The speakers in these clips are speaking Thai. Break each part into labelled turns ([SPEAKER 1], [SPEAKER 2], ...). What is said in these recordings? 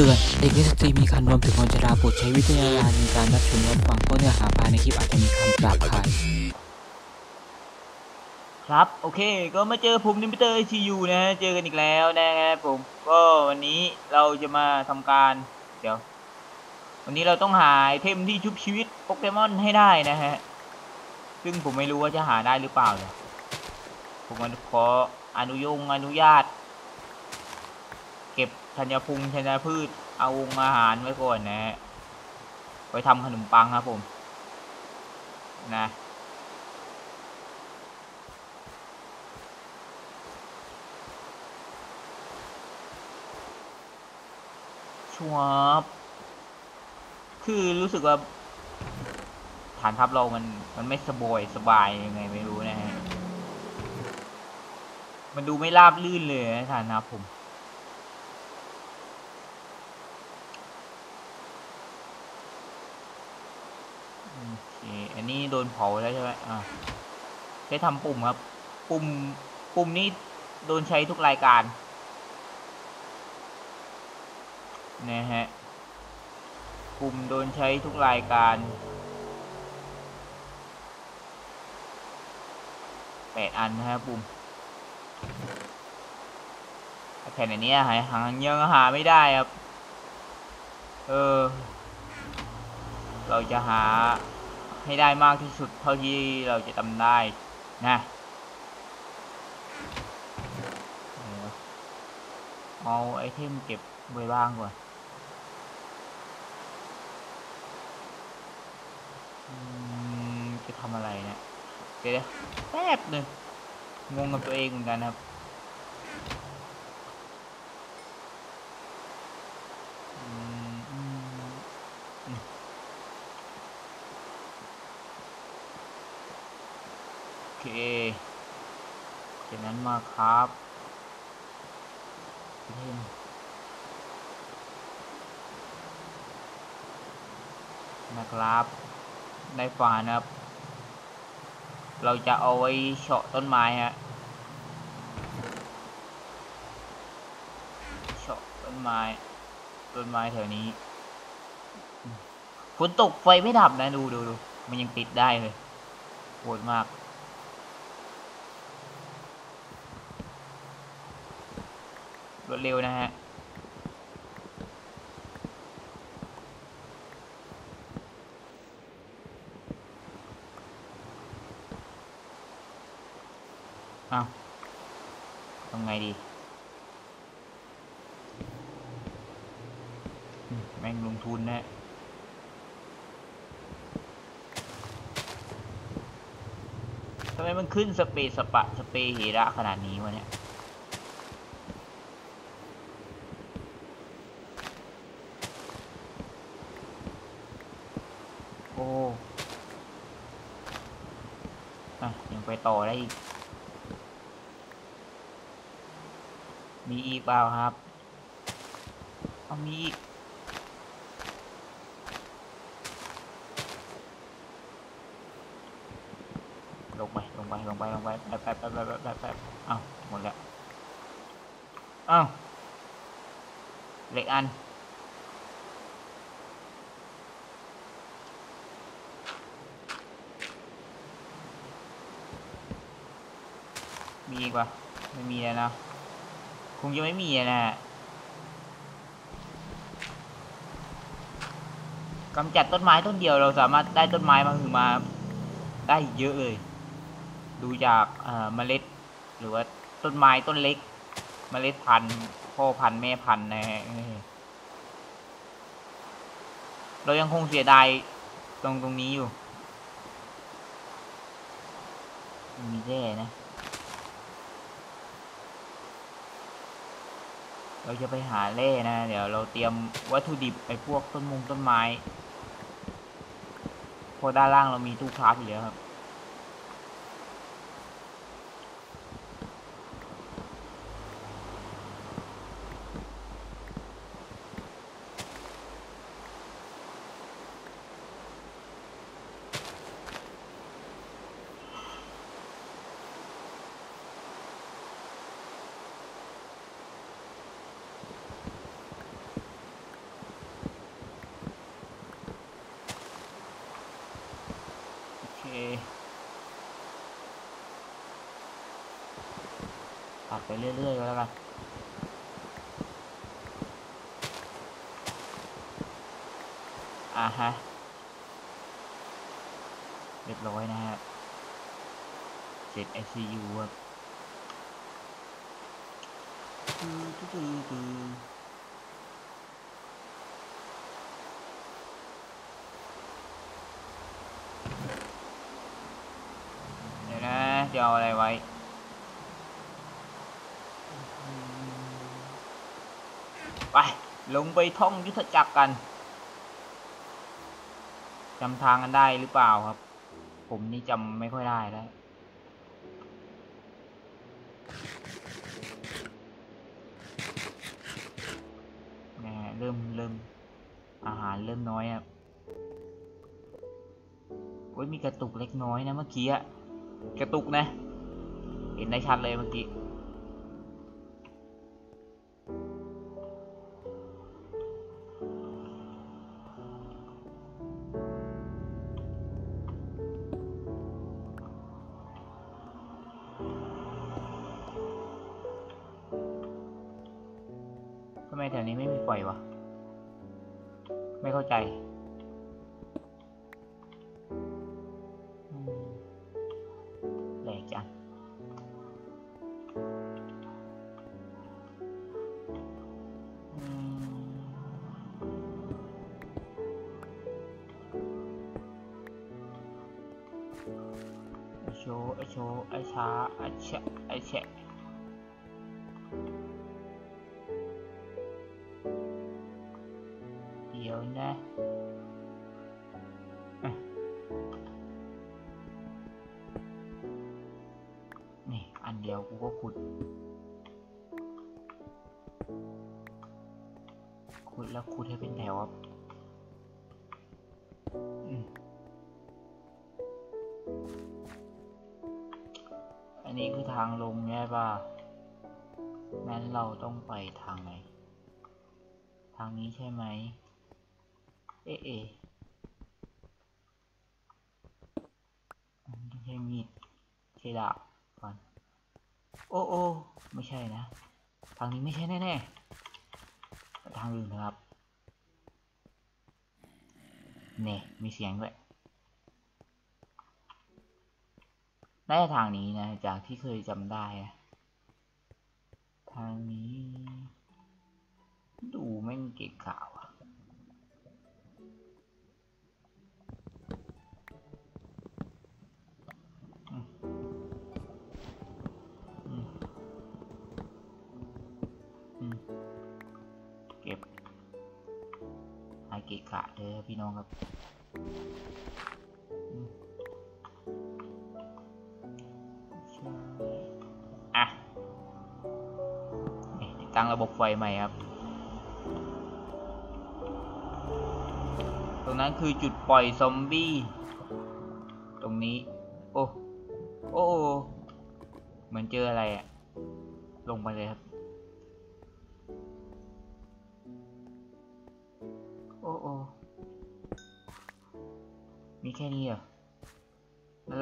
[SPEAKER 1] ตือนเด็กและสตรีมีคันรวมถึงคนชราโปรดใช้วิจารณญาณในการรับชมรับฟังเพราะเนื้อหาภายในคลิปอาจจะมีคำหยาบคาย
[SPEAKER 2] ครับโอเคก็มาเจอผมนิมิเตอร์ไอทียูนะฮะเจอกันอีกแล้วนะครับผมก็วันนี้เราจะมาทำการเดี๋ยว วันนี้เราต้องหาไอเทมที่ชุบชีวิตโปเกมอนให้ได้นะฮะซึ่งผมไม่รู้ว่าจะหาได้หรือเปล่าเนี่ยผมขออนุยงอนุญาต ธัญพุงธัญพืช เอาวงอาหารไว้ก่อนนะฮะไว้ทำขนมปังครับผม นะชัวบคือรู้สึกว่า ฐานทัพเรามัน มันไม่สบายสบายยังไงไม่รู้นะฮะ มันดูไม่ราบลื่นเลยนะฐานทัพผม โอันนี้โดนเผาแล้วใช่ไหมอ่าใช้ทำปุ่มครับ ปุ่ม ปุ่มนี้โดนใช้ทุกรายการนะฮะ ปุ่มโดนใช้ทุกรายการแปดอันนะฮะปุ่มแผ่นอันนี้หาหางยังหาไม่ได้ครับ เออ เราจะหา ให้ได้มากที่สุดเท่าที่เราจะทำได้นะเอาไอเทมเก็บไว้บ้างก่อนจะทำอะไรเนะี่ยเดี๋ยวแป๊บหนึ่งงงกับตัวเองเหมือนกันครับ อืมอืมอืมโอ เคจากนั้นมาครับเล่นะครับ ได้ฝานะครับ เราจะเอาไว้เฉาะต้นไม้ฮะเฉาะต้นไม้ ต้นไม้แถวนี้ฝนตกไฟไม่ดับนะ ดูดูดูมันยังติดได้เลยโหดมาก รวดเร็วนะฮะอ้าวทำไงดี แม่งลงทุนนะทำไมมันขึ้นสเปซสปะ สเปเฮระขนาดนี้วะเนี่ย อ้อะยังไปต่อได้อีก มีอีกเปล่าครับเอามีอีกลงไปลงไปลงไปลงไปแป๊บแป๊บแป๊บแป๊บแป๊บแป๊บเอ้าหมดแล้วเอ้าเหล็กอัน อีกปะไม่มีแล้วนะ คงจะไม่มีอะนะฮะกำจัดต้นไม้ต้นเดียวเราสามารถได้ต้นไม้มาคือมาได้เยอะเลย ดูจากเมล็ด หรือว่าต้นไม้ต้นเล็ก เมล็ดพันธุ์พ่อพันธุ์แม่พันธุ์นะฮะเรายังคงเสียดายตรงตรงนี้อยู่มีแร่นะ เราจะไปหาเล่นะ เดี๋ยวเราเตรียมวัตถุดิบไปพวกต้นมงต้นไม้ พอด้านล่างเรามีตู้คราฟอยู่แล้วครับ โตัดไปเรื่อยๆก็แล้วกันอ่าฮะเรียบร้อยนะฮะเสร็จ ICU ครับเดี๋ยวนะจะเอาอะไรไว้ ไป ลงไปท่องยุทธจักรกันจำทางกันได้หรือเปล่าครับ ผมนี่จำไม่ค่อยได้แล้วนะเริ่มเริ่มอาหารเริ่มน้อยครับโอ้ยมีกระตุกเล็กน้อยนะเมื่อกี้อะกระตุกนะ เห็นได้ชัดเลยเมื่อกี้ แถวนี้ไม่มีไฟวะ ไม่เข้าใจแปลกจังอืมไอโชว์ไอโชว์ไอช้าไอแฉะไอแฉะ ขุดแล้วขุดให้เป็นแถวครับอันนี้คือทางลงใช่ป่ะงั้นเราต้องไปทางไหน ทางนี้ใช่ไหม เอ๊ะเอ๊ะอันนี้ใช่มีดใช่ดาบก่อน โอ้โอ้ไม่ใช่นะ ทางนี้ไม่ใช่แน่ๆ ทางอื่นนะครับเนี่ยมีเสียงด้วยน่าจะทางนี้นะ จากที่เคยจำได้นะทางนี้ ดูแม่งเกะก่าว น้องครับอะติดตั้งระบบไฟใหม่ครับ ตรงนั้นคือจุดปล่อยซอมบี้ ตรงนี้ โอ้ โอ้ เหมือนเจออะไรอะลงไปเลยครับ มีแค่นี้เหรอ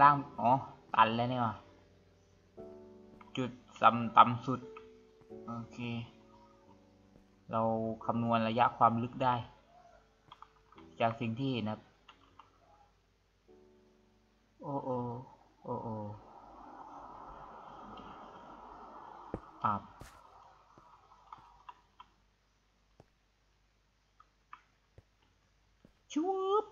[SPEAKER 2] ล่าง อ๋อ ตันแล้วเนี่ยจุดต่ำต่ำสุด โอเค เราคำนวณระยะความลึกได้ จากสิ่งที่เห็นนะครับโอ้โอโอ้โอปับชุบ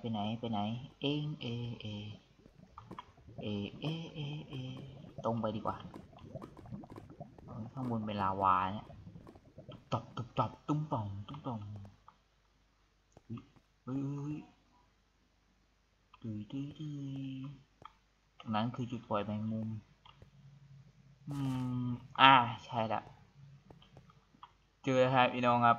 [SPEAKER 2] ไปไหนไปไหน เองเอเอเอเอเอเอตรงไปดีกว่า ข้างบนเป็นลาวาเนี่ยตบตบตบตุ้มป่องตุ้มป่องเฮ้ยเฮ้ยดุยดุยดุยตรงนั้นคือจุดปล่อยแมงมุม อืม อ่า ใช่ละ เจอครับพี่น้องครับ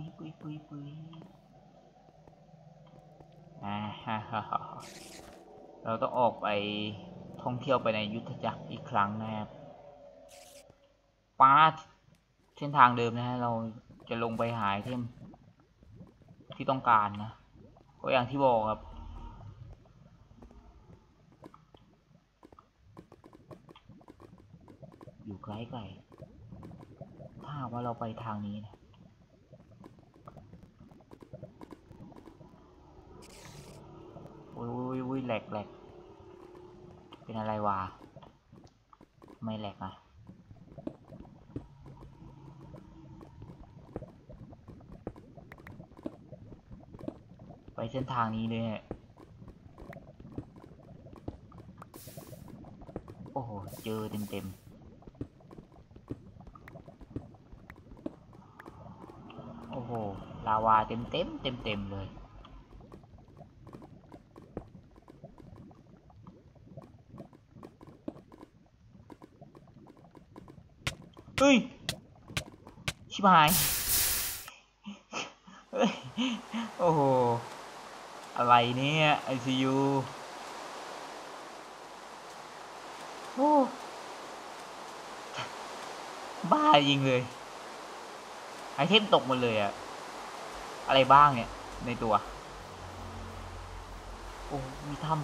[SPEAKER 2] ปุยปุยปุยปุยอ่าฮ่าฮ่าฮ่าเราต้องออกไปท่องเที่ยวไปในยุทธจักรอีกครั้งนะครับป้าเส้นทางเดิมนะฮะเราจะลงไปหาไอเทมที่ต้องการนะก็อย่างที่บอกครับอยู่ไกลไกลๆถ้าว่าเราไปทางนี้นะ อุ้ยอุ้ยอุ้ยแหลกแหลกเป็นอะไรวะ ไม่แหลกอะไปเส้นทางนี้เลยโอ้โห เจอเต็มเต็มโอ้โห ลาวาเต็มเต็มเต็มเต็มเลย เฮ้ย ชิบหายเฮ้ยโอ้โห อะไรเนี่ย ICU โอ้บ้าจริงเลยไอเทมตกหมดเลยอะอะไรบ้างเนี่ย ในตัว โอ้ มีถ้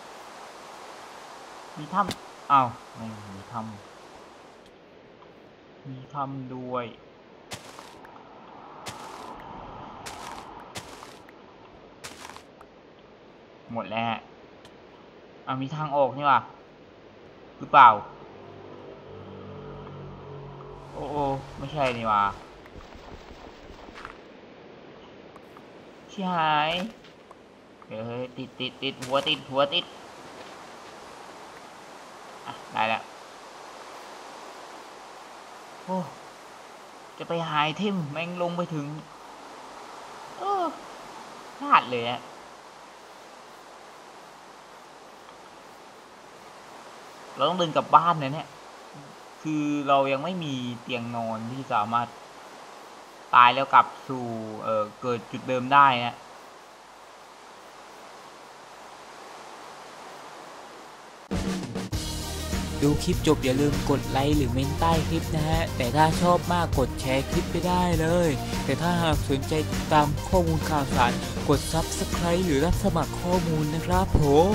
[SPEAKER 2] ำมีถ้ำอ้าวไม่มีถ้ำ มีถ้ำด้วย หมดแล้วอะมีทางออกนี่ว่ะหรือเปล่า โอ้โอไม่ใช่นี่ว่ะชิหายเดี๋ยวเฮ้ยติดติดติดหัวติดหัวติด อะ ได้แล้ว โอ้จะไปหาไอเทมแม่งลงไปถึง เออพลาดเลยอะเราต้องเดินกลับบ้านนะเนี่ย คือเรายังไม่มีเตียงนอนที่สามารถตายแล้วกลับสู่ เออเกิดจุดเดิมได้นะ
[SPEAKER 1] ดูคลิปจบอย่าลืมกดไลค์หรือเมนใต้คลิปนะฮะ แต่ถ้าชอบมากกดแชร์คลิปไปได้เลย แต่ถ้าหากสนใจติดตามข้อมูลข่าวสาร กด Subscribe หรือรับสมัครข้อมูลนะครับผม